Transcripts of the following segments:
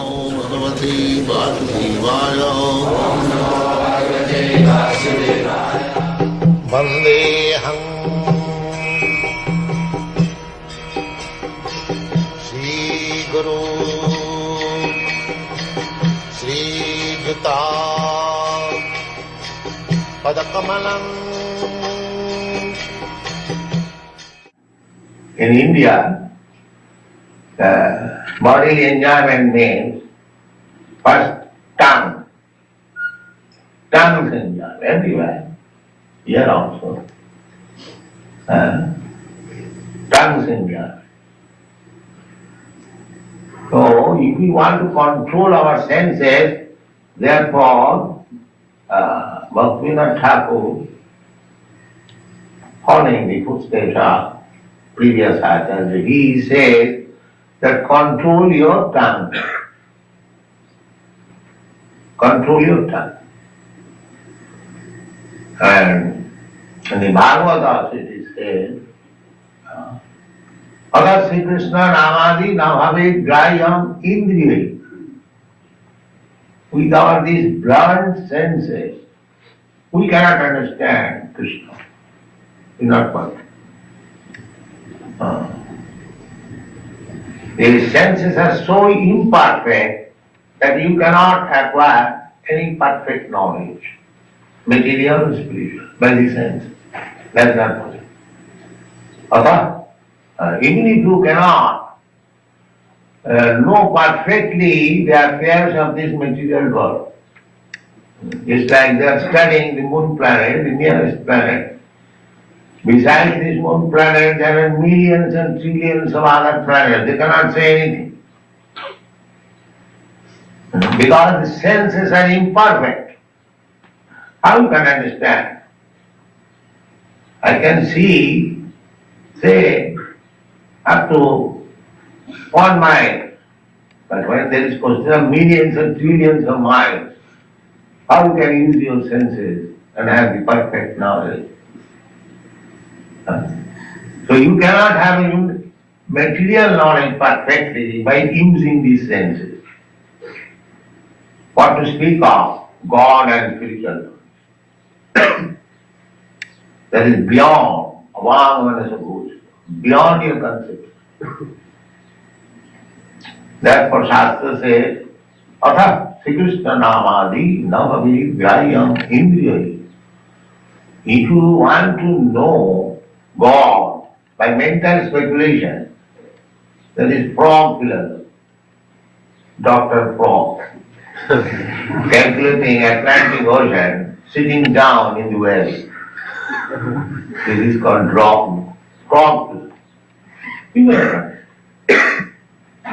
भगवते वासुदेवाय वन्देऽहम् श्रीगुरु श्रीयुता पदकमलम् In India, uh, bodily enjoyment means first tongue. Tongues enjoy everywhere, here also. Uh, tongues enjoy. So, if we want to control our senses, therefore, uh, Bhaktivinoda Thakur, following the footsteps of previous acharyas, he says that control your tongue. Control your tongue. And in the Bhagavatas it is said, ah, Other Sri Krishna Namadi Navave Grayam Indriya. without these blunt senses, we cannot understand Krishna. We not quite. Uh. Ah. The senses are so imperfect that you cannot acquire any perfect knowledge, material or spiritual, by the senses. That's not possible. Although, uh, even if you cannot uh, know perfectly the affairs of this material world, it's like they are studying the moon planet, the nearest planet, Besides this moon planet, there are millions and trillions of other planets. They cannot say anything. Because the senses are imperfect. How you can understand? I can see, say, up to one mile. But when there is question of millions and trillions of miles, how you can use your senses and have the perfect knowledge? So you cannot have material knowledge perfectly by using these senses. What to speak of God and spiritual knowledge. that is beyond Avangmanasa beyond your concept. Therefore Shastra says, Atha Sri Krishna Namadi Navavi Vyayam Indriya. If you want to know God by mental speculation, that is frog philosophy. Dr. Frog. Calculating Atlantic Ocean, sitting down in the well. This is called drop, frog philosophy.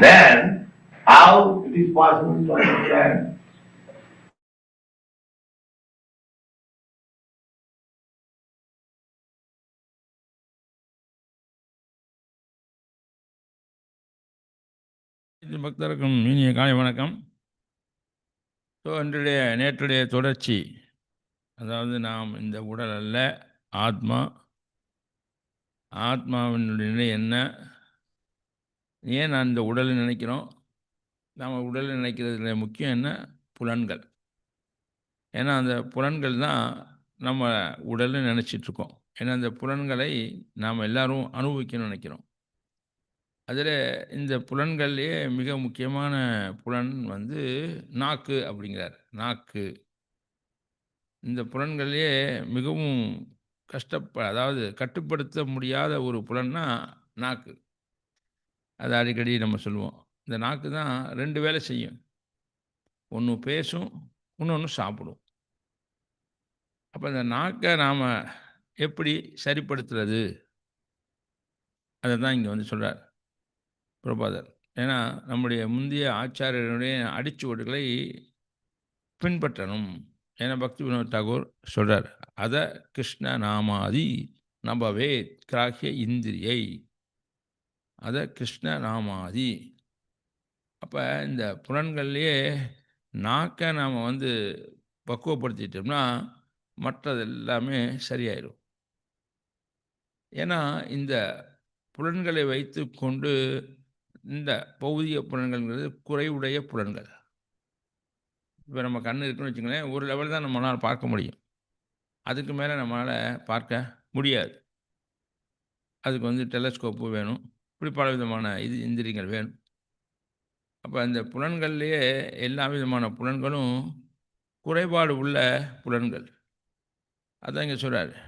then, how it is possible to understand? பக்தருக்கும் இனிய காலை வணக்கம். So இன்றைய நேற்றுடைய தொடர்ச்சி அதாவது நாம் இந்த உடல் அல்ல ஆத்மா. ஆத்மாவினுடைய நிலை என்ன? ஏன் நான் இந்த உடலை நினைக்கிறோம்? நாம் உடலை நினைக்கிறதுல முக்கியம் என்ன? புலன்கள். ஏன்னா அந்த புலன்கள் தான் நம்ம உடலை நினச்சிட்ருக்கோம். ஏன்னா அந்த புலன்களை நாம் எல்லாரும் அனுபவிக்கணும்னு நினைக்கிறோம். அதில் இந்த புலன்கள்லேயே மிக முக்கியமான புலன் வந்து நாக்கு அப்படிங்கிறார். நாக்கு. இந்த புலன்கள்லேயே மிகவும் கஷ்டப்ப அதாவது கட்டுப்படுத்த முடியாத ஒரு புலன்னா நாக்கு. அது அடிக்கடி நம்ம சொல்லுவோம். இந்த நாக்கு தான் ரெண்டு வேலை செய்யும். ஒன்று பேசும் இன்னொன்று சாப்பிடும். அப்போ இந்த நாக்கை நாம் எப்படி சரிப்படுத்துறது? அதை தான் இங்கே வந்து சொல்கிறார் பிரபாதர் ஏன்னா நம்முடைய முந்தைய ஆச்சாரியர்களுடைய அடிச்சுவடுகளை பின்பற்றணும். ஏன்னா பக்தி வினோத் தாகூர் சொல்கிறார் அத கிருஷ்ண நாமாதி நபவே கிராகிய இந்திரியை. அத கிருஷ்ண நாமாதி. அப்போ இந்த புலன்கள்லேயே நாக்கை நாம் வந்து பக்குவப்படுத்திட்டோம்னா மற்றது எல்லாமே சரியாயிடும் ஏன்னா இந்த புலன்களை வைத்து கொண்டு இந்த பௌதிக புலன்கள்ங்கிறது குறைவுடைய புலன்கள். இப்போ நம்ம கண்ணு இருக்குன்னு வச்சுக்கோங்களேன் ஒரு லெவல் தான் நம்மளால் பார்க்க முடியும். அதுக்கு மேலே நம்மளால பார்க்க முடியாது. அதுக்கு வந்து டெலஸ்கோப்பு வேணும். இப்படி பலவிதமான இது இந்திரியங்கள் வேணும். அப்போ அந்த புலன்கள்லேயே எல்லா விதமான புலன்களும் குறைபாடு உள்ள புலன்கள். அதான் இங்கே சொல்கிறாரு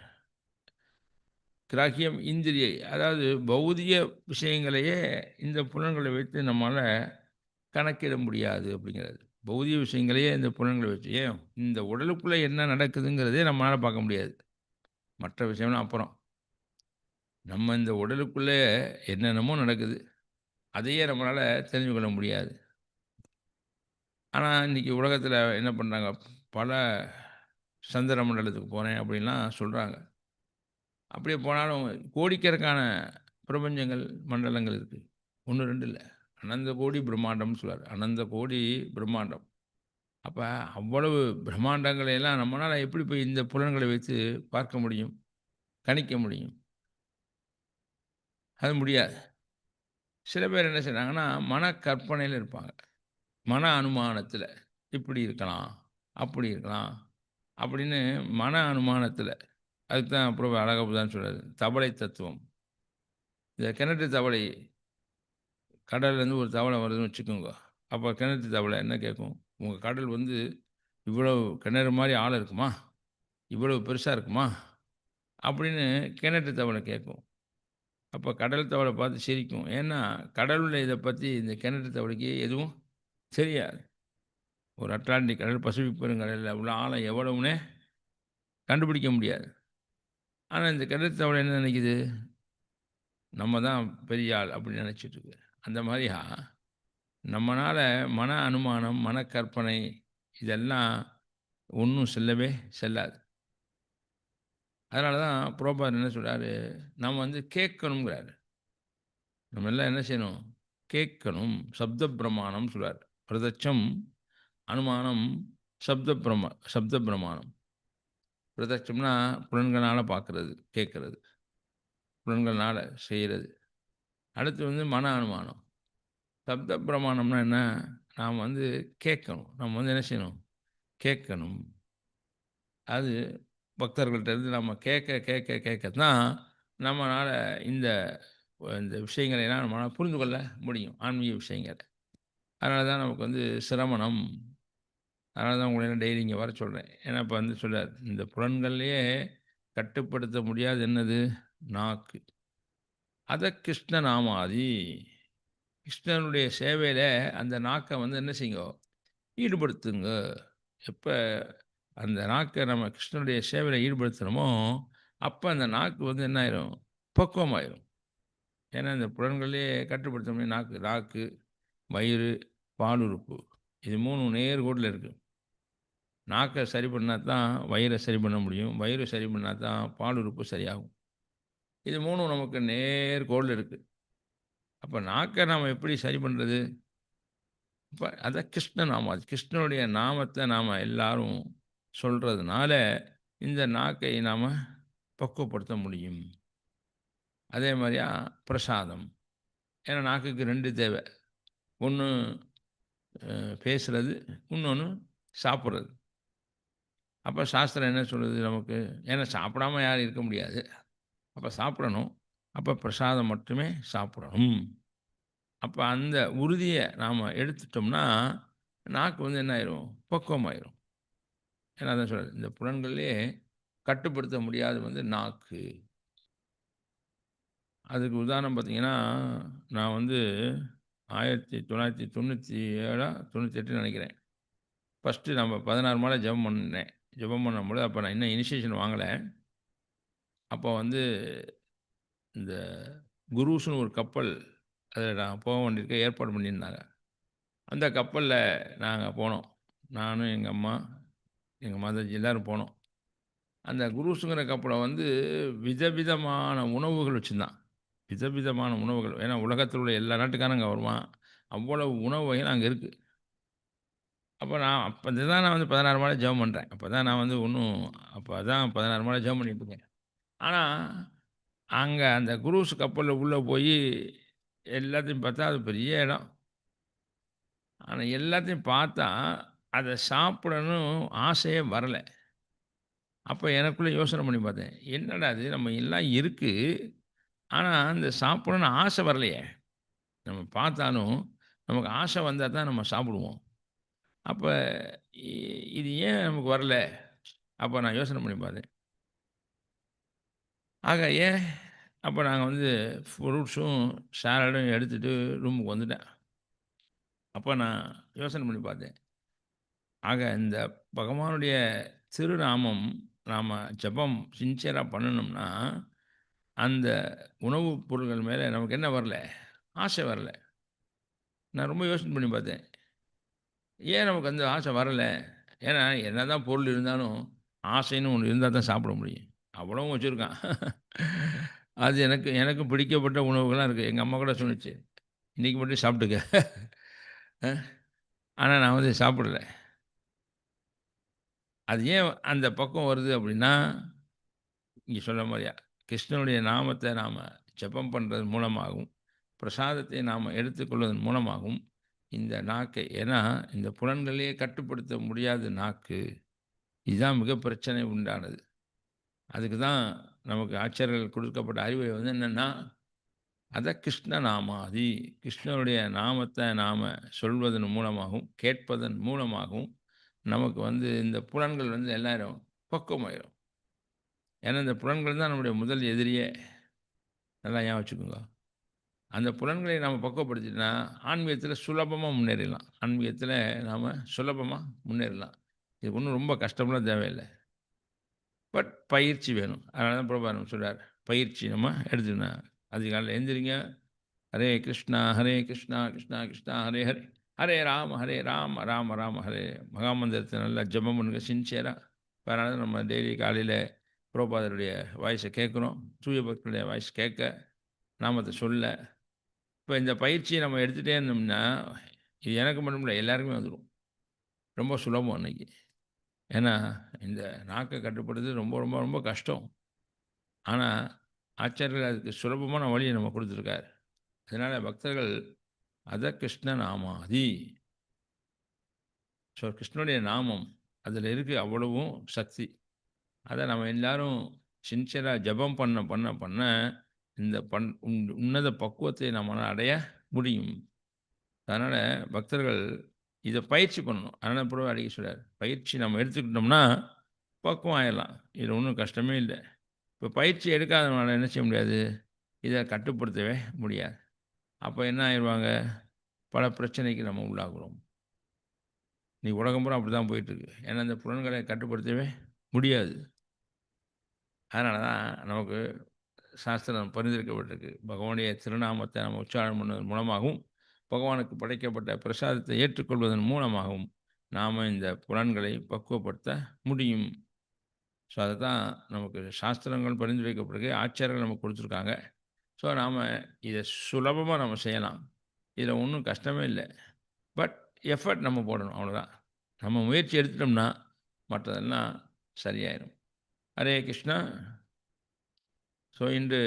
கிராக்கியம் இந்திரியை அதாவது பௌதிக விஷயங்களையே இந்த புலன்களை வைத்து நம்மளால் கணக்கிட முடியாது அப்படிங்கிறது பௌதிக விஷயங்களையே இந்த புலன்களை வச்சு ஏன் இந்த உடலுக்குள்ளே என்ன நடக்குதுங்கிறதே நம்மளால் பார்க்க முடியாது. மற்ற விஷயம்லாம் அப்புறம். நம்ம இந்த உடலுக்குள்ளே என்னென்னமோ நடக்குது. அதையே நம்மளால தெரிஞ்சு கொள்ள முடியாது. ஆனால் இன்னைக்கு உலகத்தில் என்ன பண்ணுறாங்க பல சந்திர மண்டலத்துக்கு போகிறேன் அப்படின்லாம் சொல்கிறாங்க அப்படியே போனாலும் கோடிக்கணக்கான பிரபஞ்சங்கள், மண்டலங்கள் இருக்குது ஒன்று ரெண்டு இல்லை அனந்த கோடி பிரம்மாண்டம்னு சொல்லுவார் அனந்த கோடி பிரம்மாண்டம். அப்போ அவ்வளவு பிரம்மாண்டங்களை எல்லாம் நம்மளால் எப்படி போய் இந்த புலன்களை வைத்து பார்க்க முடியும்? கணிக்க முடியும்? அது முடியாது. சில பேர் என்ன செய்கிறாங்கன்னா மன கற்பனையில் இருப்பாங்க. மன அனுமானத்தில் இப்படி இருக்கலாம், அப்படி இருக்கலாம் அப்படின்னு மன அனுமானத்தில் அதுக்கு தான் அப்புறம் அழகா தான் தவளை தத்துவம். இந்த கிணற்று தவளை கடல்லேருந்து ஒரு தவளை வருதுன்னு வச்சுக்கோங்க. அப்போ கிணற்று தவளை என்ன கேட்கும்? உங்கள் கடல் வந்து இவ்வளவு கிணறு மாதிரி ஆள் இருக்குமா? இவ்வளவு பெருசாக இருக்குமா? அப்படின்னு கிணற்று தவளை கேட்கும். அப்போ கடல் தவளை பார்த்து சிரிக்கும். ஏன்னா, கடலுடைய இதை பற்றி இந்த கிணற்று தவளைக்கு எதுவும் தெரியாது. ஒரு அட்லாண்டிக் கடல், பசிபிக் பெருங்கடலில் உள்ள ஆழம் எவ்வளவுன்னே கண்டுபிடிக்க முடியாது. ஆனால் இந்த கிணற்று தவளை என்ன நினைக்குது? நம்ம தான் பெரிய ஆள் அப்படின்னு நினச்சிட்டு இருக்கு. அந்த மாதிரியா நம்மளால் மன அனுமானம், மன கற்பனை இதெல்லாம் ஒன்றும் செல்லவே செல்லாது. அதனால தான் புரோபார் என்ன சொல்கிறாரு நம்ம வந்து கேட்கணுங்கிறாரு. நம்ம எல்லாம் என்ன செய்யணும்? கேட்கணும். சப்த பிரமாணம் சொல்கிறார் பிரதட்சம், அனுமானம், சப்த பிரமா சப்த பிரமாணம். பிரதட்சம்னா புலன்களால் பார்க்குறது கேட்குறது புலன்களால் செய்கிறது அடுத்து வந்து மன அனுமானம். சப்த பிரமாணம்னா என்ன? நாம் வந்து கேட்கணும். நம்ம வந்து என்ன செய்யணும்? கேட்கணும். அது பக்தர்கள்ட்ட இருந்து நம்ம கேட்க, கேட்க, கேட்க தான் இந்த இந்த விஷயங்களை எல்லாம் நம்மளால் புரிந்து கொள்ள முடியும். ஆன்மீக விஷயங்கள. அதனால தான் நமக்கு வந்து சிரமணம். அதனால தான் உங்களை டெய்லி இங்கே வர சொல்கிறேன் ஏன்னா, இப்போ வந்து சொல்கிறார் இந்த புலன்கள்லேயே கட்டுப்படுத்த முடியாது என்னது? நாக்கு. அதை கிருஷ்ண நாமாதி. கிருஷ்ணனுடைய சேவையில் அந்த நாக்கை வந்து என்ன செய்யுங்க? ஈடுபடுத்துங்க. எப்போ அந்த நாக்கை நம்ம கிருஷ்ணனுடைய சேவையில் ஈடுபடுத்துகிறோமோ அப்போ அந்த நாக்கு வந்து என்ன ஆயிரும்? பக்குவமாயிரும். ஏன்னா, இந்த புலன்கள்லேயே கட்டுப்படுத்த முடியும் நாக்கு. நாக்கு, வயிறு, பாலுறுப்பு. இது மூணு நேர் இருக்குது நாக்கை சரி பண்ணால் தான் வயிறை சரி பண்ண முடியும். வயிறு சரி பண்ணால் தான் பாலுறுப்பு சரியாகும். இது மூணும் நமக்கு நேர் இருக்குது அப்போ நாக்கை நாம் எப்படி சரி பண்ணுறது இப்போ அதான் கிருஷ்ண அது கிருஷ்ணனுடைய நாமத்தை நாம் எல்லாரும் சொல்கிறதுனால இந்த நாக்கை நாம் பக்குவப்படுத்த முடியும். அதே மாதிரியா பிரசாதம். ஏன்னா, நாக்குக்கு ரெண்டு தேவை. ஒன்று பேசுறது, இன்னொன்று சாப்பிட்றது அப்போ சாஸ்திரம் என்ன சொல்லுது நமக்கு? ஏன்னா, சாப்பிடாம யாரும் இருக்க முடியாது. அப்போ சாப்பிடணும். அப்போ பிரசாதம் மட்டுமே சாப்பிடணும். அப்போ அந்த உறுதியை நாம் எடுத்துட்டோம்னா, நாக்கு வந்து என்ன ஆயிரும்? பக்குவமாயிரும். ஏன்னா, அதான் சொல்கிறது இந்த புலன்கள்லேயே கட்டுப்படுத்த முடியாது வந்து நாக்கு. அதுக்கு உதாரணம் பார்த்தீங்கன்னா, நான் வந்து 1997ஆ 98 நினைக்கிறேன். ஃபஸ்ட்டு நம்ம 16 மாலை ஜெபம் பண்ணேன். ஜெபம் பண்ணும்போது அப்போ நான் இன்னும் இனிஷியேஷன் வாங்கலை அப்போ வந்து இந்த குருஸ்னு ஒரு கப்பல் அதில் நான் போக வேண்டியிருக்க ஏற்பாடு பண்ணியிருந்தாங்க. அந்த கப்பலில் நாங்கள் போனோம். நானும், எங்கள் அம்மா, எங்கள் மாதாஜி எல்லோரும் போனோம். அந்த குருஸுங்கிற கப்பலை வந்து விதவிதமான உணவுகள் வச்சுருந்தான் விதவிதமான உணவுகள். ஏன்னா, உலகத்தில் உள்ள எல்லா நாட்டுக்காரங்க வருவான். அவ்வளவு உணவு வகைகள் அங்கே இருக்குது அப்போ நான் அப்போ தான் நான் வந்து 16 மாலை ஜெபம் பண்ணுறேன் அப்போ தான் நான் வந்து ஒன்றும் அப்போ தான் 16 மாலை ஜெபம் பண்ணிட்டு இருக்கேன். ஆனால் அங்கே அந்த குரூஸ் கப்பலில் உள்ளே போய் எல்லாத்தையும் பார்த்தா அது பெரிய இடம் ஆனால் எல்லாத்தையும் பார்த்தா அதை சாப்பிடணும் ஆசையே வரலை அப்போ எனக்குள்ளே யோசனை பண்ணி பார்த்தேன். என்னடா இது நம்ம எல்லாம் இருக்குது ஆனால் அந்த சாப்பிடணும்னு ஆசை வரலையே. நம்ம பார்த்தாலும் நமக்கு ஆசை வந்தால் தான் நம்ம சாப்பிடுவோம். அப்போ இ இது ஏன் நமக்கு வரல? அப்போ நான் யோசனை பண்ணி பார்த்தேன். ஆக ஏன்? அப்போ நாங்கள் வந்து ஃப்ரூட்ஸும், சாலடும் எடுத்துட்டு ரூமுக்கு வந்துட்டேன். அப்போ நான் யோசனை பண்ணி பார்த்தேன். ஆக இந்த பகவானுடைய திருநாமம் நாம் ஜெபம் சின்சியராக பண்ணணும்னா, அந்த உணவுப் பொருள்கள் மேலே நமக்கு என்ன வரல? ஆசை வரல. நான் ரொம்ப யோசனை பண்ணி பார்த்தேன். ஏன் நமக்கு அந்த ஆசை வரலை ஏன்னா என்னதான் பொருள் இருந்தாலும், ஆசைன்னு ஒன்று இருந்தால் தான் சாப்பிட முடியும். அவ்வளவும் வச்சுருக்கான் அது எனக்கு எனக்கு பிடிக்கப்பட்ட உணவுகள்லாம் இருக்குது எங்கள் அம்மா கூட சொன்னிச்சு இன்றைக்கி மட்டும் சாப்பிட்டுக்க. ஆனால் நான் வந்து சாப்பிடல. அது ஏன் அந்த பக்கம் வருது அப்படின்னா, இங்கே சொன்ன மாதிரியா கிருஷ்ணனுடைய நாமத்தை நாம் ஜெபம் பண்ணுறது மூலமாகவும், பிரசாதத்தை நாம் எடுத்துக்கொள்வதன் மூலமாகவும், இந்த நாக்கை ஏன்னா இந்த புலன்களையே கட்டுப்படுத்த முடியாத நாக்கு. இதுதான் மிக பிரச்சனை உண்டானது. அதுக்கு தான் நமக்கு ஆச்சாரியர்கள் கொடுக்கப்பட்ட அறிவுரை வந்து என்னென்னா அதை கிருஷ்ண நாமாதி. கிருஷ்ணனுடைய நாமத்தை நாம் சொல்வதன் மூலமாகவும், கேட்பதன் மூலமாகவும், நமக்கு வந்து இந்த புலன்கள் வந்து எல்லாரும் ஆயிரும்? பக்குவமாயிரும். ஏன்னா இந்த புலன்கள் தான் நம்முடைய முதல் எதிரியே. நல்லா ஞாபகம் வச்சுக்கோங்க. அந்த புலன்களை நாம் பக்குவப்படுத்தினா ஆன்மீகத்தில் சுலபமாக முன்னேறிடலாம். ஆன்மீகத்தில் நாம் சுலபமாக முன்னேறலாம். இது ஒன்றும் ரொம்ப கஷ்டம்லாம் தேவையில்லை பட் பயிற்சி வேணும். அதனால தான் பிரபா நம்ம சொல்கிறார் பயிற்சி நம்ம எடுத்துக்கணும். அதிகாலையில் எழுந்திரிங்க ஹரே கிருஷ்ணா, ஹரே கிருஷ்ணா, கிருஷ்ணா கிருஷ்ணா, ஹரே ஹரே. ஹரே ராம, ஹரே ராம, ராம ராம ஹரே. மகாமந்திரத்தை நல்லா ஜபம் பண்ணுங்க சின்சியராக அதனால தான் நம்ம டெய்லி காலையில் பிரபுபாதருடைய வாய்ஸை கேட்குறோம். சூரிய பக்தருடைய வாய்ஸ் கேட்க, நாமத்தை சொல்ல. இப்போ இந்த பயிற்சியை நம்ம எடுத்துகிட்டே இருந்தோம்னா, இது எனக்கு மட்டும் இல்லை எல்லாருக்குமே வந்துடும் ரொம்ப சுலபம் அன்னைக்கு. ஏன்னா இந்த நாக்கை கட்டுப்படுத்துறது ரொம்ப ரொம்ப ரொம்ப கஷ்டம். ஆனால் ஆச்சாரியர்கள் அதுக்கு சுலபமான வழியை நம்ம கொடுத்துருக்காரு அதனால் பக்தர்கள் அத கிருஷ்ண நாமாதி. ஸோ கிருஷ்ணனுடைய நாமம் அதில் இருக்குது அவ்வளவும் சக்தி. அதை நம்ம எல்லாரும் சின்சியரா ஜெபம் பண்ண பண்ண பண்ண, இந்த பண் உன் உன்னத பக்குவத்தை நம்மளால் அடைய முடியும். அதனால் பக்தர்கள் இதை பயிற்சி பண்ணணும். அதனால் பிரபு அடிக்க சொல்கிறார் பயிற்சி நம்ம எடுத்துக்கிட்டோம்னா, பக்குவம் ஆயிடலாம் இதில் ஒன்றும் கஷ்டமே இல்லை இப்போ பயிற்சி எடுக்காதவனால என்ன செய்ய முடியாது? இதை கட்டுப்படுத்தவே முடியாது. அப்போ என்ன ஆயிடுவாங்க பல பிரச்சனைக்கு நம்ம உள்ளாகிறோம் நீ உலகம் பூரா அப்படிதான் போயிட்டுருக்கு. ஏன்னா அந்த புலன்களை கட்டுப்படுத்தவே முடியாது. அதனால தான் நமக்கு சாஸ்திரம் பரிந்துரைக்கப்பட்டிருக்கு. பகவானுடைய திருநாமத்தை நம்ம உச்சாரணம் பண்ணுவதன் மூலமாகவும், பகவானுக்கு படைக்கப்பட்ட பிரசாதத்தை ஏற்றுக்கொள்வதன் மூலமாகவும், நாம் இந்த புலன்களை பக்குவப்படுத்த முடியும். ஸோ அதை தான் நமக்கு சாஸ்திரங்கள் பரிந்துரைக்கப்பட்டிருக்கு. ஆச்சாரியர்கள் நமக்கு கொடுத்துருக்காங்க ஸோ நாம் இதை சுலபமாக நம்ம செய்யலாம். இதில் ஒன்றும் கஷ்டமே இல்லை பட் எஃபர்ட் நம்ம போடணும் அவ்வளோதான். நம்ம முயற்சி எடுத்துட்டோம்னா, மற்றதெல்லாம் சரியாயிரும். ஹரே கிருஷ்ணா. ஸோ இன்று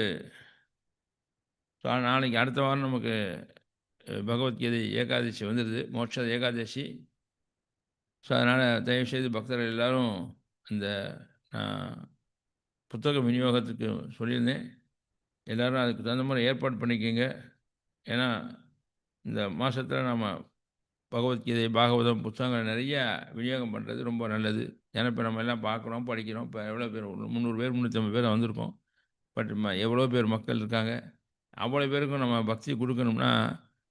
நாளைக்கு அடுத்த வாரம் நமக்கு பகவத்கீதை ஏகாதசி வந்துடுது மோட்ச ஏகாதசி. ஸோ அதனால் தயவுசெய்து பக்தர்கள் எல்லாரும் இந்த நான் புத்தக விநியோகத்துக்கு சொல்லியிருந்தேன். எல்லோரும் அதுக்கு தகுந்த மாதிரி ஏற்பாடு பண்ணிக்கோங்க ஏன்னா, இந்த மாதத்தில் நம்ம பகவத்கீதை, பாகவதம் புத்தகங்கள் நிறைய விநியோகம் பண்ணுறது ரொம்ப நல்லது. ஏன்னா இப்போ நம்ம எல்லாம் பார்க்குறோம், படிக்கிறோம். இப்போ எவ்வளோ பேர் 300 பேர், 350 பேர் வந்திருக்கோம். பட் ம எவ்வளோ பேர் மக்கள் இருக்காங்க. அவ்வளோ பேருக்கும் நம்ம பக்தி கொடுக்கணும்னா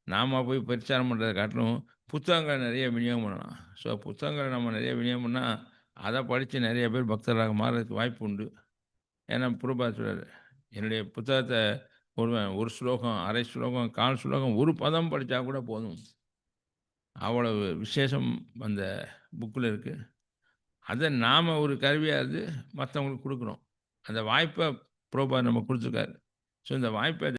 நாம் போய் பிரச்சாரம் பண்ணுறதை காட்டிலும், புத்தகங்களை நிறைய விநியோகம் பண்ணலாம். ஸோ புத்தகங்களை நம்ம நிறைய விநியோகம் பண்ணால் அதை படித்து நிறைய பேர் பக்தர்களாக மாறுறதுக்கு வாய்ப்பு உண்டு. ஏன்னா பிரபுபாதர் சொல்கிறார் என்னுடைய புத்தகத்தை ஒருவன் ஒரு ஸ்லோகம், அரை ஸ்லோகம், 1/4 ஸ்லோகம், ஒரு பதம் படித்தா கூட போதும். அவ்வளவு விசேஷம் அந்த புக்கில் இருக்குது அதை நாம் ஒரு கருவியாக இருந்து மற்றவங்களுக்கு கொடுக்குறோம் அந்த வாய்ப்பை புரோபா நம்ம கொடுத்துருக்காரு. ஸோ இந்த வாய்ப்பை